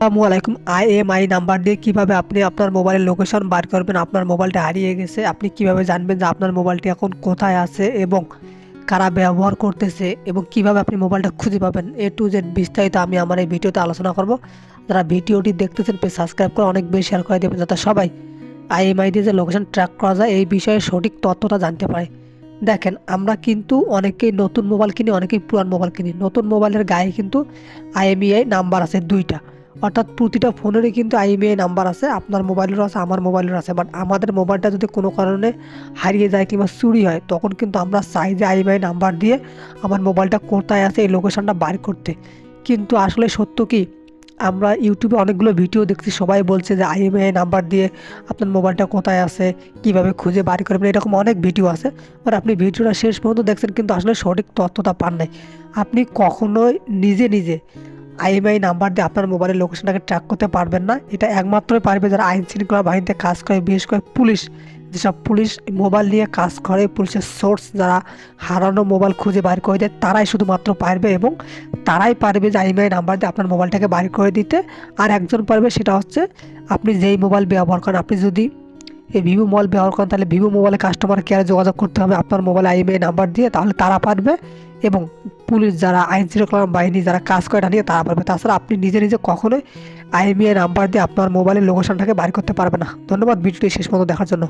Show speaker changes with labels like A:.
A: আসসালামু আলাইকুম। IMEI number দিয়ে কীভাবে আপনি আপনার মোবাইলের লোকেশন বার করবেন, আপনার মোবাইলটা হারিয়ে গেছে, আপনি কীভাবে জানবেন যে আপনার মোবাইলটি এখন কোথায় আছে এবং কারা ব্যবহার করতেছে এবং কীভাবে আপনি মোবাইলটা খুঁজে পাবেন? এ টু জেড বিস্তারিত আমি আমার এই ভিডিওতে আলোচনা করব। যারা ভিডিওটি দেখতেছেন প্লিজ সাবস্ক্রাইব করে অনেক বেশি শেয়ার করে দেবেন যাতে সবাই আইএমআই দিয়ে যে লোকেশন ট্র্যাক করা যায়, এই বিষয়ে সঠিক তথ্যটা জানতে পারে। দেখেন, আমরা কিন্তু অনেকেই নতুন মোবাইল কিনি, অনেকেই পুরান মোবাইল কিনি। নতুন মোবাইলের গায়ে কিন্তু আইএমইআই নাম্বার আছে দুইটা। অর্থাৎ প্রতিটা ফোনেরই কিন্তু আইএমইআই নাম্বার আছে, আপনার মোবাইলেরও আছে, আমার মোবাইলেরও আছে বাট আমাদের মোবাইলটা যদি কোনো কারণে হারিয়ে যায় কিংবা চুরি হয়, তখন কিন্তু আমরা চাই যে আইএমআই নাম্বার দিয়ে আমার মোবাইলটা কোথায় আছে, এই লোকেশনটা বার করতে। কিন্তু আসলে সত্য কি, আমরা ইউটিউবে অনেকগুলো ভিডিও দেখছি, সবাই বলছে যে আইএমআই নাম্বার দিয়ে আপনার মোবাইলটা কোথায় আছে, কীভাবে খুঁজে বার করবেন, এরকম অনেক ভিডিও আছে বাট আপনি ভিডিওটা শেষ পর্যন্ত দেখছেন, কিন্তু আসলে সঠিক তথ্যটা পান নাই। আপনি কখনোই নিজে নিজে আইএমআই নাম্বার দিয়ে আপনার মোবাইলের লোকেশনটাকে ট্র্যাক করতে পারবেন না। এটা একমাত্রই পারবে যারা আইন শৃঙ্খলা বাহিনীতে কাজ করে, বিশেষ করে পুলিশ। যেসব পুলিশ মোবাইল নিয়ে কাজ করে, পুলিশের সোর্স যারা হারানো মোবাইল খুঁজে বার করে দেয়, তারাই শুধুমাত্র পারবে এবং তারাই পারবে যে আইএমআই নাম্বার দিয়ে আপনার মোবাইলটাকে বার করে দিতে। আর একজন পারবে সেটা হচ্ছে আপনি যেই মোবাইল ব্যবহার করেন। আপনি যদি এই ভিভো মোবাইল ব্যবহার করেন, তাহলে ভিভো মোবাইলে কাস্টমার কেয়ারে যোগাযোগ করতে হবে আপনার মোবাইল আইএমআই নাম্বার দিয়ে, তাহলে তারা পারবে। এবং পুলিশ যারা আইন শৃঙ্খলা বাহিনী যারা কাজ করে নিয়ে তারা পারবে। তাছাড়া আপনি নিজে নিজে কখনোই আইএমইআই নাম্বার দিয়ে আপনার মোবাইলের লোকেশনটাকে বার করতে পারবে না। ধন্যবাদ, ভিডিওটি শেষ মতো দেখার জন্য।